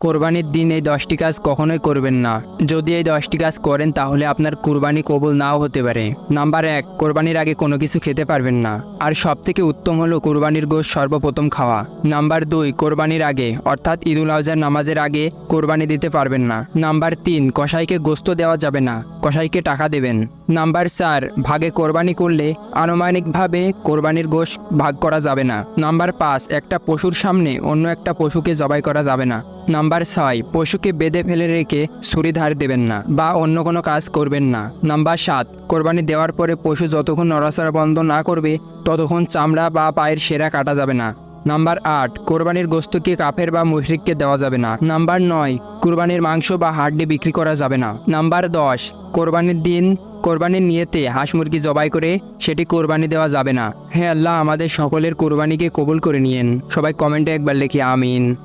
কোরবানির দিন এই দশটি কাজ কখনোই করবেন না। যদি এই দশটি কাজ করেন, তাহলে আপনার কুরবানি কবুল নাও হতে পারে। নাম্বার এক, কোরবানির আগে কোনো কিছু খেতে পারবেন না। আর সব থেকে উত্তম হলো কোরবানির গোশ সর্বপ্রথম খাওয়া। নাম্বার দুই, কোরবানির আগে, অর্থাৎ ঈদুল আজহার নামাজের আগে, কোরবানি দিতে পারবেন না। নাম্বার তিন, কসাইকে গোস্ত দেওয়া যাবে না। কসাইকে টাকা দেবেন। নাম্বার চার, ভাগে কোরবানি করলে আনুমানিকভাবে কোরবানির গোশ ভাগ করা যাবে না। নাম্বার পাঁচ, একটা পশুর সামনে অন্য একটা পশুকে জবাই করা যাবে না। নাম্বার ছয়, পশুকে বেঁধে ফেলে রেখে ছুরি ধার দেবেন না বা অন্য কোনো কাজ করবেন না। নাম্বার সাত, কোরবানি দেওয়ার পরে পশু যতক্ষণ নড়াচড়া বন্ধ না করবে, ততক্ষণ চামড়া বা পায়ের সেরা কাটা যাবে না। নাম্বার আট, কোরবানির গোস্তকে কাফের বা মুশরিককে দেওয়া যাবে না। নাম্বার নয়, কোরবানির মাংস বা হাড্ডি বিক্রি করা যাবে না। নাম্বার দশ, কোরবানির দিন কোরবানির নিয়েতে হাঁস মুরগি জবাই করে সেটি কোরবানি দেওয়া যাবে না। হ্যাঁ আল্লাহ, আমাদের সকলের কোরবানিকে কবুল করে নিয়েন। সবাই কমেন্টে একবার লিখি আমিন।